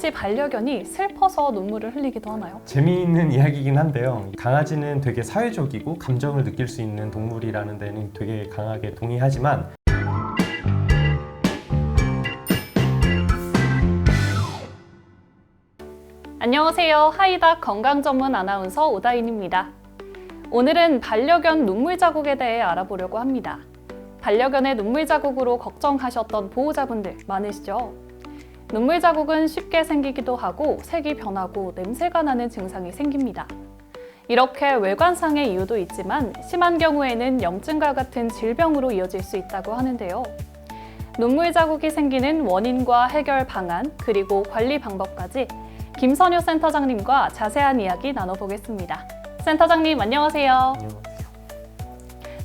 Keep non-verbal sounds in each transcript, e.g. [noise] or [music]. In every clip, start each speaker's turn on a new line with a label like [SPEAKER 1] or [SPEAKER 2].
[SPEAKER 1] 혹시 반려견이 슬퍼서 눈물을 흘리기도 하나요?
[SPEAKER 2] 재미있는 이야기이긴 한데요. 강아지는 되게 사회적이고 감정을 느낄 수 있는 동물이라는 데는 되게 강하게 동의하지만
[SPEAKER 1] 안녕하세요. 하이닥 건강 전문 아나운서 오다인입니다. 오늘은 반려견 눈물 자국에 대해 알아보려고 합니다. 반려견의 눈물 자국으로 걱정하셨던 보호자분들 많으시죠? 눈물 자국은 쉽게 생기기도 하고 색이 변하고 냄새가 나는 증상이 생깁니다. 이렇게 외관상의 이유도 있지만 심한 경우에는 염증과 같은 질병으로 이어질 수 있다고 하는데요. 눈물 자국이 생기는 원인과 해결 방안 그리고 관리 방법까지 김선효 센터장님과 자세한 이야기 나눠보겠습니다. 센터장님 안녕하세요.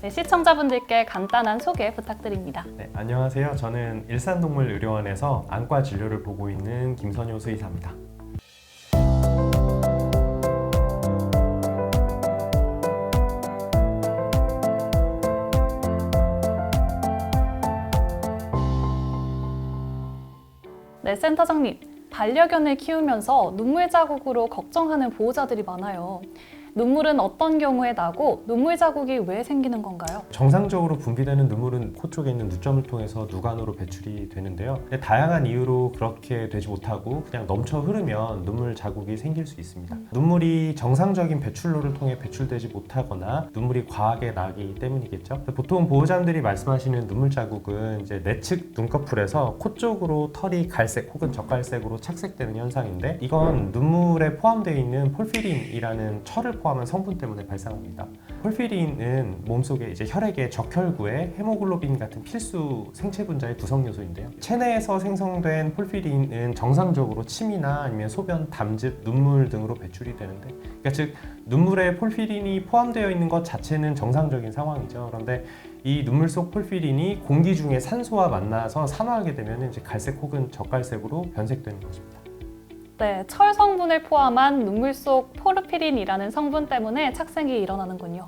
[SPEAKER 1] 네, 시청자분들께 간단한 소개 부탁드립니다.
[SPEAKER 2] 네, 안녕하세요. 저는 일산동물의료원에서 안과 진료를 보고 있는 김선효 수의사입니다.
[SPEAKER 1] 네, 센터장님. 반려견을 키우면서 눈물 자국으로 걱정하는 보호자들이 많아요. 눈물은 어떤 경우에 나고 눈물 자국이 왜 생기는 건가요?
[SPEAKER 2] 정상적으로 분비되는 눈물은 코 쪽에 있는 누점을 통해서 누관으로 배출이 되는데요. 다양한 이유로 그렇게 되지 못하고 그냥 넘쳐 흐르면 눈물 자국이 생길 수 있습니다. 눈물이 정상적인 배출로를 통해 배출되지 못하거나 눈물이 과하게 나기 때문이겠죠. 보통 보호자님들이 말씀하시는 눈물 자국은 이제 내측 눈꺼풀에서 코 쪽으로 털이 갈색 혹은 적갈색으로 착색되는 현상인데 이건 눈물에 포함되어 있는 폴피린이라는 철을 포함한 성분 때문에 발생합니다. 폴피린은 몸속에 이제 혈액의 적혈구에 헤모글로빈 같은 필수 생체 분자의 구성 요소인데요. 체내에서 생성된 폴피린은 정상적으로 침이나 아니면 소변, 담즙, 눈물 등으로 배출이 되는데, 그러니까 즉 눈물에 폴피린이 포함되어 있는 것 자체는 정상적인 상황이죠. 그런데 이 눈물 속 폴피린이 공기 중에 산소와 만나서 산화하게 되면 이제 갈색 혹은 적갈색으로 변색되는 것입니다.
[SPEAKER 1] 네, 철 성분을 포함한 눈물 속 포르피린이라는 성분 때문에 착색이 일어나는군요.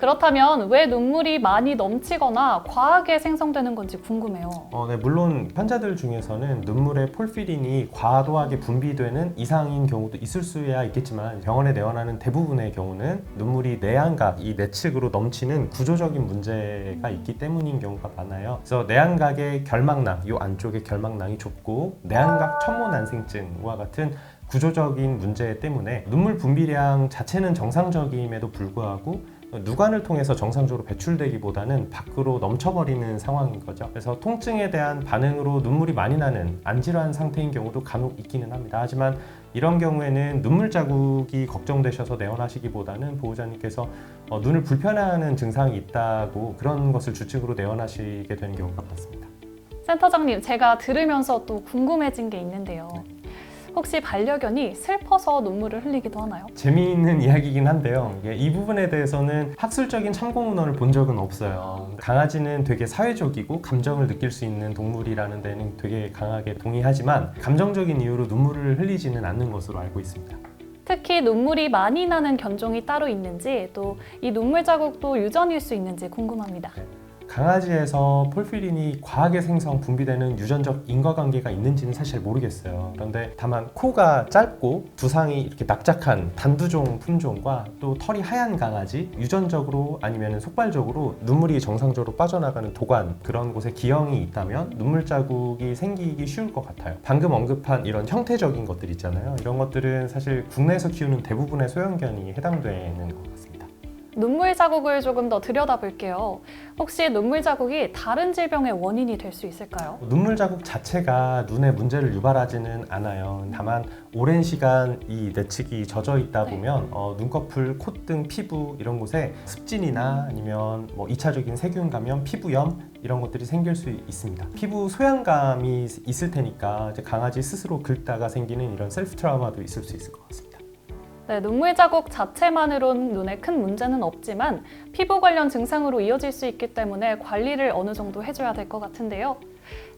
[SPEAKER 1] 그렇다면 왜 눈물이 많이 넘치거나 과하게 생성되는 건지 궁금해요.
[SPEAKER 2] 어, 네, 물론 환자들 중에서는 눈물에 폴피린이 과도하게 분비되는 이상인 경우도 있을 수야 있겠지만 병원에 내원하는 대부분의 경우는 눈물이 내안각, 이 내측으로 넘치는 구조적인 문제가 있기 때문인 경우가 많아요. 그래서 내안각의 결막낭, 이 안쪽에 결막낭이 좁고 내안각 천모난생증과 같은 구조적인 문제 때문에 눈물 분비량 자체는 정상적임에도 불구하고 누관을 통해서 정상적으로 배출되기보다는 밖으로 넘쳐버리는 상황인 거죠. 그래서 통증에 대한 반응으로 눈물이 많이 나는 안질환 상태인 경우도 간혹 있기는 합니다. 하지만 이런 경우에는 눈물 자국이 걱정되셔서 내원하시기보다는 보호자님께서 어, 눈을 불편해하는 증상이 있다고 그런 것을 주측으로 내원하시게 되는 경우가 많습니다.
[SPEAKER 1] 센터장님, 제가 들으면서 또 궁금해진 게 있는데요. 혹시 반려견이 슬퍼서 눈물을 흘리기도 하나요?
[SPEAKER 2] 재미있는 [laughs] 이야기이긴 한데요. 이게 이 부분에 대해서는 학술적인 참고 문헌을 본 적은 없어요. 강아지는 되게 사회적이고 감정을 느낄 수 있는 동물이라는 데는 되게 강하게 동의하지만 감정적인 이유로 눈물을 흘리지는 않는 것으로 알고 있습니다.
[SPEAKER 1] 특히 눈물이 많이 나는 견종이 따로 있는지 또 이 눈물 자국도 유전일 수 있는지 궁금합니다.
[SPEAKER 2] 강아지에서 폴피린이 과하게 생성 분비되는 유전적 인과관계가 있는지는 사실 모르겠어요. 그런데 다만 코가 짧고 두상이 이렇게 납작한 단두종 품종과 또 털이 하얀 강아지 유전적으로 아니면 속발적으로 눈물이 정상적으로 빠져나가는 도관 그런 곳에 기형이 있다면 눈물 자국이 생기기 쉬울 것 같아요. 방금 언급한 이런 형태적인 것들 있잖아요. 이런 것들은 사실 국내에서 키우는 대부분의 소형견이 해당되는 것 같습니다.
[SPEAKER 1] 눈물 자국을 조금 더 들여다볼게요. 혹시 눈물 자국이 다른 질병의 원인이 될 수 있을까요?
[SPEAKER 2] 눈물 자국 자체가 눈에 문제를 유발하지는 않아요. 다만 오랜 시간 이 내측이 젖어 있다
[SPEAKER 1] 네.
[SPEAKER 2] 보면 어, 눈꺼풀, 콧등, 피부 이런 곳에 습진이나 아니면 뭐 2차적인 세균 감염, 피부염 이런 것들이 생길 수 있습니다. 피부 소양감이 있을 테니까 이제 강아지 스스로 긁다가 생기는 이런 셀프 트라우마도 있을 수 있을 것 같습니다.
[SPEAKER 1] 네, 눈물 자국 자체만으로는 눈에 큰 문제는 없지만 피부 관련 증상으로 이어질 수 있기 때문에 관리를 어느 정도 해줘야 될 것 같은데요.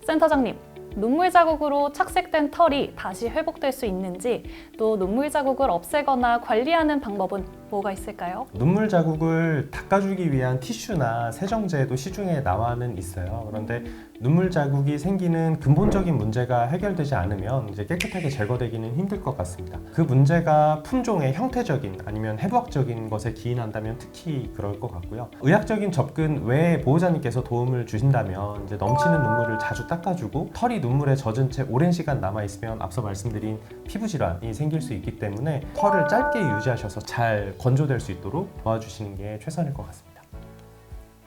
[SPEAKER 1] 센터장님, 눈물 자국으로 착색된 털이 다시 회복될 수 있는지 또 눈물 자국을 없애거나 관리하는 방법은 뭐가 있을까요?
[SPEAKER 2] 눈물 자국을 닦아주기 위한 티슈나 세정제도 시중에 나와는 있어요. 그런데 눈물 자국이 생기는 근본적인 문제가 해결되지 않으면 이제 깨끗하게 제거되기는 힘들 것 같습니다. 그 문제가 품종의 형태적인 아니면 해부학적인 것에 기인한다면 특히 그럴 것 같고요. 의학적인 접근 외에 보호자님께서 도움을 주신다면 이제 넘치는 눈물을 자주 닦아주고 털이 눈물에 젖은 채 오랜 시간 남아 있으면 앞서 말씀드린 피부 질환이 생길 수 있기 때문에 털을 짧게 유지하셔서 잘 건조될 수 있도록 도와주시는 게 최선일 것 같습니다.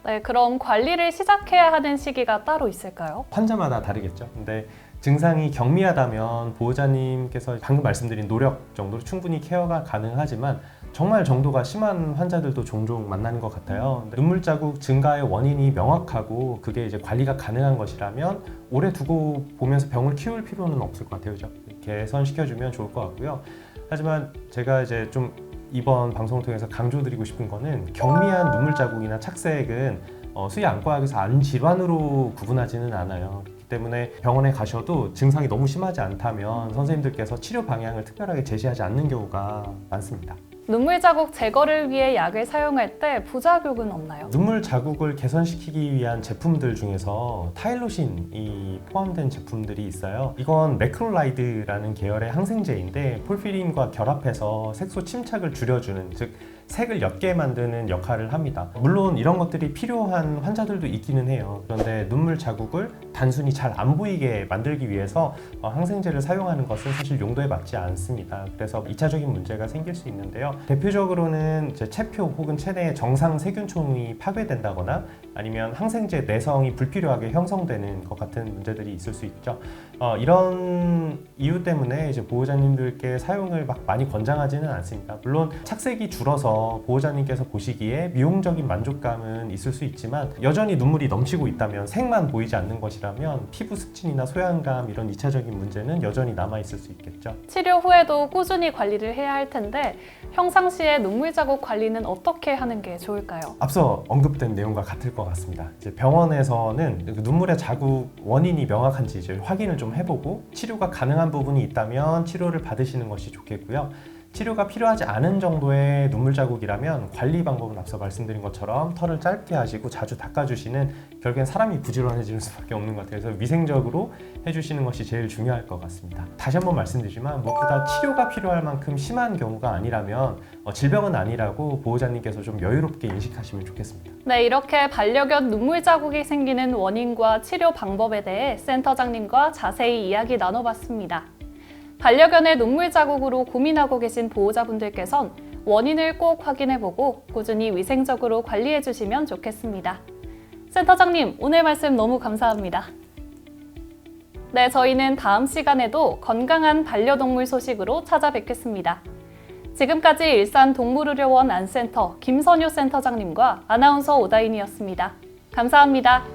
[SPEAKER 1] 네, 그럼 관리를 시작해야 하는 시기가 따로 있을까요?
[SPEAKER 2] 환자마다 다르겠죠. 근데 증상이 경미하다면 보호자님께서 방금 말씀드린 노력 정도로 충분히 케어가 가능하지만 정말 정도가 심한 환자들도 종종 만나는 것 같아요. 눈물 자국 증가의 원인이 명확하고 그게 이제 관리가 가능한 것이라면 오래 두고 보면서 병을 키울 필요는 없을 것 같아요. 개선시켜주면 좋을 것 같고요. 하지만 제가 이제 좀 이번 방송을 통해서 강조드리고 싶은 거는 경미한 눈물 자국이나 착색은 어, 수의 안과학에서 안 질환으로 구분하지는 않아요. 때문에 병원에 가셔도 증상이 너무 심하지 않다면 선생님들께서 치료 방향을 특별하게 제시하지 않는 경우가 많습니다.
[SPEAKER 1] 눈물 자국 제거를 위해 약을 사용할 때 부작용은 없나요?
[SPEAKER 2] 눈물 자국을 개선시키기 위한 제품들 중에서 타일로신이 포함된 제품들이 있어요. 이건 매크롤라이드라는 계열의 항생제인데 폴피린과 결합해서 색소 침착을 줄여주는 즉 색을 옅게 만드는 역할을 합니다. 물론 이런 것들이 필요한 환자들도 있기는 해요. 그런데 눈물 자국을 단순히 잘 안 보이게 만들기 위해서 어, 항생제를 사용하는 것은 사실 용도에 맞지 않습니다. 그래서 2차적인 문제가 생길 수 있는데요. 대표적으로는 이제 체표 혹은 체내에 정상 세균총이 파괴된다거나 아니면 항생제 내성이 불필요하게 형성되는 것 같은 문제들이 있을 수 있죠. 어, 이런 이유 때문에 이제 보호자님들께 사용을 막 많이 권장하지는 않습니다. 물론 착색이 줄어서 보호자님께서 보시기에 미용적인 만족감은 있을 수 있지만 여전히 눈물이 넘치고 있다면 색만 보이지 않는 것이라면 피부 습진이나 소양감 이런 2차적인 문제는 여전히 남아 있을 수 있겠죠.
[SPEAKER 1] 치료 후에도 꾸준히 관리를 해야 할 텐데 평상시에 눈물 자국 관리는 어떻게 하는 게 좋을까요?
[SPEAKER 2] 앞서 언급된 내용과 같을 것 같습니다. 이제 병원에서는 그 눈물의 자국 원인이 명확한지 이제 확인을 좀 해보고 치료가 가능한 부분이 있다면 치료를 받으시는 것이 좋겠고요. 치료가 필요하지 않은 정도의 눈물 자국이라면 관리 방법은 앞서 말씀드린 것처럼 털을 짧게 하시고 자주 닦아주시는 결국엔 사람이 부지런해지는 수밖에 없는 것 같아요. 그래서 위생적으로 해주시는 것이 제일 중요할 것 같습니다. 다시 한번 말씀드리지만 무엇보다 치료가 필요할 만큼 심한 경우가 아니라면 어, 질병은 아니라고 보호자님께서 좀 여유롭게 인식하시면 좋겠습니다.
[SPEAKER 1] 네, 이렇게 반려견 눈물 자국이 생기는 원인과 치료 방법에 대해 센터장님과 자세히 이야기 나눠봤습니다. 반려견의 눈물 자국으로 고민하고 계신 보호자분들께선 원인을 꼭 확인해보고 꾸준히 위생적으로 관리해주시면 좋겠습니다. 센터장님, 오늘 말씀 너무 감사합니다. 네, 저희는 다음 시간에도 건강한 반려동물 소식으로 찾아뵙겠습니다. 지금까지 일산 동물의료원 안센터 김선효 센터장님과 아나운서 오다인이었습니다. 감사합니다.